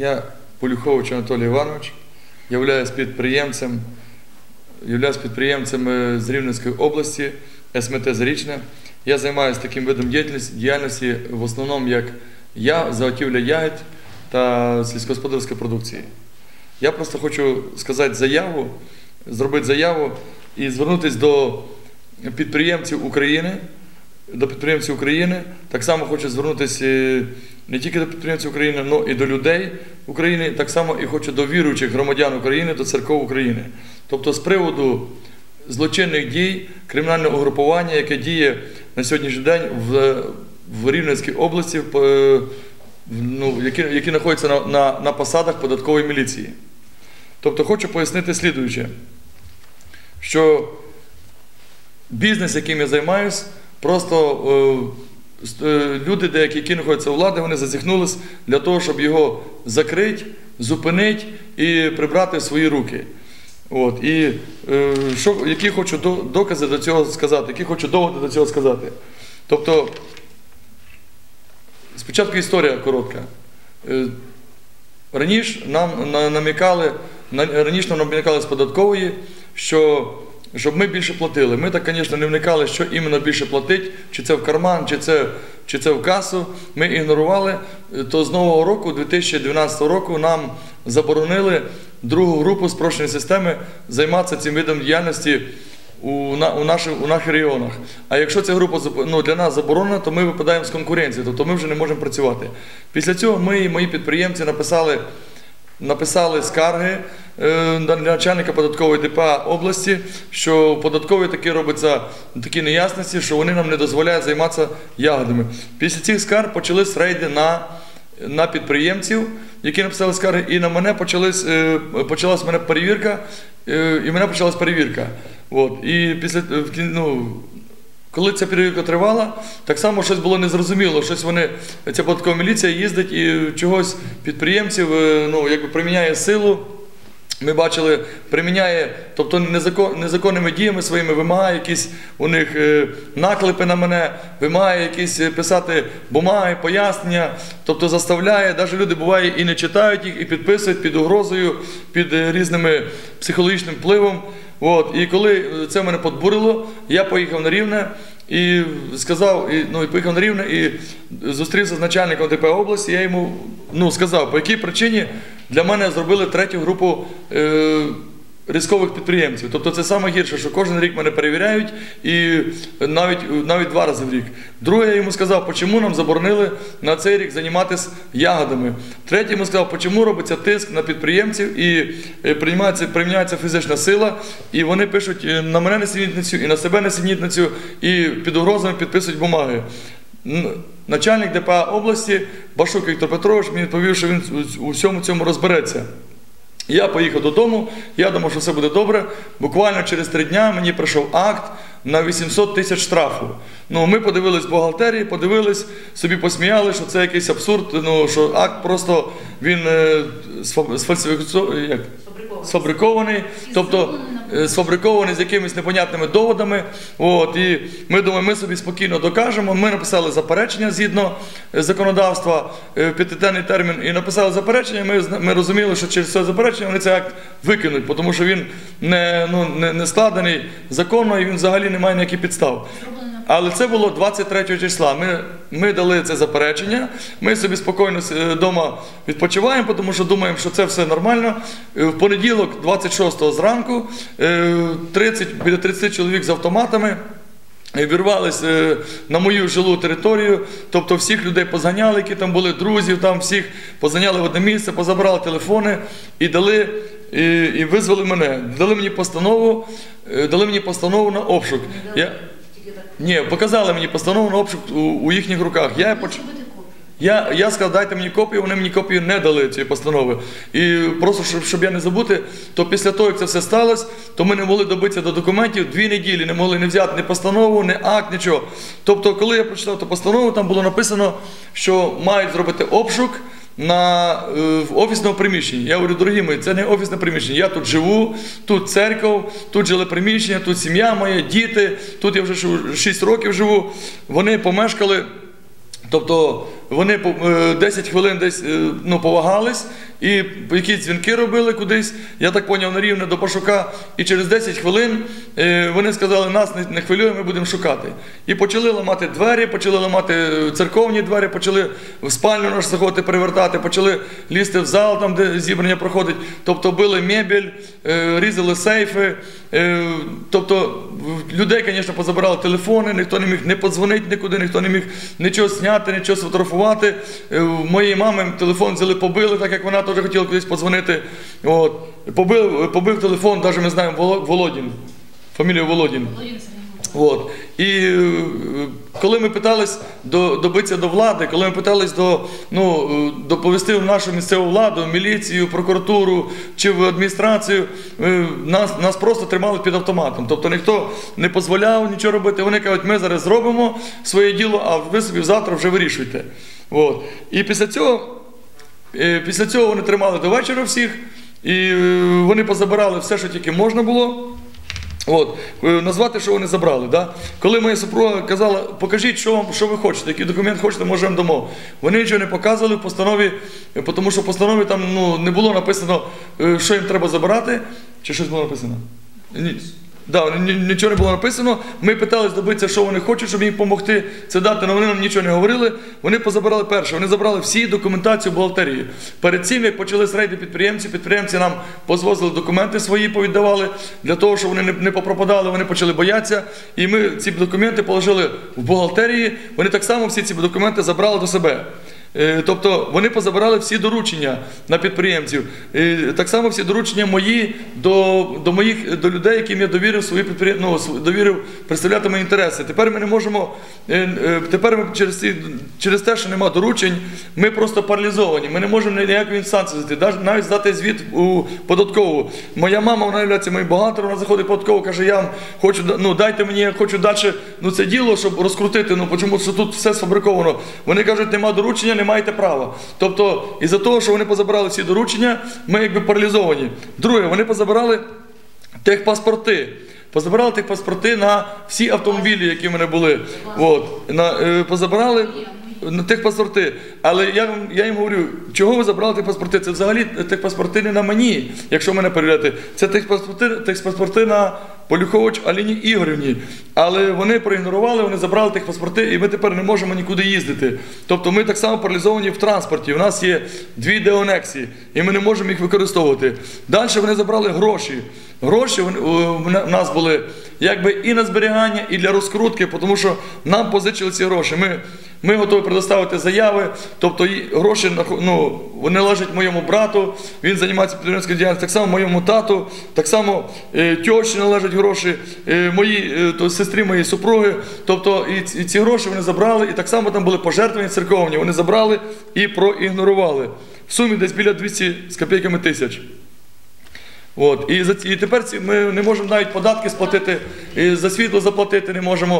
Я Полюхович Анатолій Іванович, являюсь підприємцем, являюсь підприємцем е, з Рівненської області, СМТ Зарічне. Я займаюся таким видом діяльності, в основному як я, заготівля ягід та сільськогосподарської продукції. Я просто хочу сказати заяву, зробити заяву і звернутися до підприємців України, до підприємців України. Так само хочу звернутися е, не тільки до підприємців України, але і до людей України. Так само і хочу до віруючих громадян України, до церков України. Тобто, з приводу злочинних дій кримінального угрупування, яке діє на сьогоднішній день в, в Рівненській області, е, ну, які, які знаходяться на, на, на посадах податкової міліції. Тобто хочу пояснити слідуюче, що бізнес, яким я займаюсь, просто е, люди, деякі, які знаходяться у влади, вони зазіхнулись для того, щоб його закрити, зупинити і прибрати в свої руки. От, і е, що, які хочу до- докази до цього сказати, які хочу доводи до цього сказати. Тобто, спочатку історія коротка. Е, Раніше нам намікали, раніше нам намікали з податкової, що щоб ми більше платили. Ми так, звісно, не вникали, що іменно більше платить, чи це в карман, чи це, чи це в касу. Ми ігнорували. То з нового року, 2012 року, нам заборонили другу групу спрощеної системи займатися цим видом діяльності у, на, у, наших, у наших регіонах. А якщо ця група ну, для нас заборонена, то ми випадаємо з конкуренції, тобто ми вже не можемо працювати. Після цього ми і мої підприємці написали, написали скарги е, на- начальника податкової ДПА області, що в податковій таки робиться такі неясності, що вони нам не дозволяють займатися ягодами. Після цих скарг почались рейди на на підприємців, які написали скарги, і на мене почались, е, почалась мене перевірка, е, і мене почалась перевірка. От. І після ну, коли ця перевірка тривала, так само щось було незрозуміло. Щось вони, ця податкова міліція їздить і чогось підприємців е, ну, якби приміняє силу. Ми бачили, приміняє, тобто незакон, незаконними діями своїми вимагає якісь у них е, наклепи на мене, вимагає якісь е, писати бумаги, пояснення, тобто заставляє, навіть люди буває і не читають їх, і підписують під угрозою, під різними психологічним впливом. От. І коли е, це мене подбурило, я поїхав на рівне і сказав, і, ну, і поїхав на рівне і зустрівся з начальником ДП області. Я йому ну, сказав, по якій причині для мене зробили третю групу. Е, Різкових підприємців. Тобто це саме гірше, що кожен рік мене перевіряють і навіть, навіть два рази в рік. Друге, я йому сказав, чому нам заборонили на цей рік займатися ягодами. Третє, йому сказав, чому робиться тиск на підприємців і е, приймається, фізична сила, і вони пишуть е, на мене несенітницю і на себе несенітницю, і під угрозами підписують бумаги. Начальник ДПА області Башук Віктор Петрович мені відповів, що він у всьому цьому розбереться. Я поїхав додому, я думав, що все буде добре. Буквально через три дня мені прийшов акт на 800 тисяч штрафу. Ну, ми подивились в бухгалтерії, подивились, собі посміяли, що це якийсь абсурд, ну, що акт просто він е, сфа- як? Сфабрикований, тобто е, сфабрикований з якимись непонятними доводами. От, і ми думаємо, ми собі спокійно докажемо. Ми написали заперечення згідно е, законодавства е, в п'ятиденний термін і написали заперечення. Ми, ми розуміли, що через це заперечення вони цей акт викинуть, тому що він не, ну, не, не складений законно і він взагалі не має ніяких підстав. Але це було 23 числа. Ми, ми дали це заперечення. Ми собі спокійно вдома відпочиваємо, тому що думаємо, що це все нормально. Е, В понеділок, 26 зранку, е, 30, біля 30 чоловік з автоматами. е, Вірвались е, на мою жилу територію, тобто всіх людей позганяли, які там були, друзів, там всіх позганяли в одне місце, позабрали телефони і дали, і, і визвали мене. Дали мені постанову, е, дали мені постанову на обшук. Я, ні, показали мені постанову на обшук у, у їхніх руках. Я, поч... я, я сказав, дайте мені копію, вони мені копію не дали цієї постанови. І просто, щоб, щоб я не забути, то після того, як це все сталося, то ми не могли добитися до документів дві неділі, не могли не взяти ні постанову, ні акт, нічого. Тобто, коли я прочитав ту постанову, там було написано, що мають зробити обшук. На е, в офісному приміщенні. Я говорю, дорогі мої, це не офісне приміщення. Я тут живу, тут церков, тут жили приміщення, тут сім'я моя, діти, тут я вже 6 років живу. Вони помешкали. Тобто вони по- е, 10 хвилин десь е, ну, повагались І якісь дзвінки робили кудись, я так поняв, на рівне до Пашука. І через 10 хвилин е, вони сказали, нас не, хвилює, ми будемо шукати. І почали ламати двері, почали ламати е, церковні двері, почали в спальню нашу заходити, перевертати, почали лізти в зал, там, де зібрання проходить. Тобто били мебель, е, різали сейфи. Тобто людей, звісно, позабирали телефони, ніхто не міг не подзвонити нікуди, ніхто не міг нічого зняти, нічого сфотографувати. Моєї мами телефон взяли, побили, так як вона теж хотіла кудись подзвонити. От. Побив, побив телефон, навіть ми знаємо Володін. Фамілію Володін. От. І е, коли ми питались до, добитися до влади, коли ми питались до, ну, е, доповісти в нашу місцеву владу, міліцію, прокуратуру чи в адміністрацію, е, нас, нас просто тримали під автоматом. Тобто ніхто не дозволяв нічого робити. Вони кажуть, ми зараз зробимо своє діло, а ви собі завтра вже вирішуйте. От. І після цього Після цього вони тримали до вечора всіх, і е, вони позабирали все, що тільки можна було. От, е, назвати, що вони забрали. Да? Коли моя супруга казала, покажіть, що, вам, що ви хочете, який документ хочете, може вам. Вони нічого не показували в постанові, е, тому що в постанові там ну, не було написано, е, що їм треба забирати, чи щось було написано. Ні. Да, нічого не було написано. Ми питались добитися, що вони хочуть, щоб їм допомогти це дати, але вони нам нічого не говорили. Вони позабирали перше. Вони забрали всі документацію бухгалтерії. Перед цим, як почались рейди підприємців, підприємці нам позвозили документи свої, повіддавали для того, щоб вони не, попропадали, вони почали боятися. І ми ці документи положили в бухгалтерії. Вони так само всі ці документи забрали до себе. Е, Тобто вони позабирали всі доручення на підприємців. Е, Так само всі доручення мої до, до моїх до людей, яким я довірив свої підприєм... ну, довірив представляти мої інтереси. Тепер ми не можемо. е, Тепер ми через ці через те, що нема доручень, ми просто паралізовані. Ми не можемо ніякої інстанції здати, навіть- здати звіт у податкову. Моя мама, вона є моїм бухгалтером, вона заходить в податкову, каже, я хочу ну дайте мені, я хочу далі ну, це діло, щоб розкрутити. Ну чому тут все сфабриковано. Вони кажуть, нема доручення, не маєте права. Тобто, із-за того, що вони позабирали всі доручення, ми якби паралізовані. Друге, вони позабирали техпаспорти. Позабирали тих паспорти на всі автомобілі, які в мене були. От, на, е, позабирали на тих паспорти. Але я, я їм говорю, чого ви забрали тих паспорти? Це взагалі тих паспорти не на мені, якщо мене перевіряти. Це тих паспорти, тих паспорти на Полюхович Аліні Ігорівні. Але вони проігнорували, вони забрали тих паспорти, і ми тепер не можемо нікуди їздити. Тобто ми так само паралізовані в транспорті. У нас є дві деонексії, і ми не можемо їх використовувати. Далі вони забрали гроші. Гроші в нас були якби і на зберігання, і для розкрутки, тому що нам позичили ці гроші. Ми, ми готові предоставити заяви, тобто гроші ну, вони належать моєму брату, він займається підприємницькою діяльністю, так само моєму тату, так само е, тьоші належать гроші, е, моїй е, то, сестрі моєї супруги. Тобто і, і ці гроші вони забрали, і так само там були пожертвовані церковні. Вони забрали і проігнорували. В сумі десь біля 200 з копійками тисяч. От. І, за, і тепер ми не можемо навіть податки сплатити, і за світло заплатити не можемо.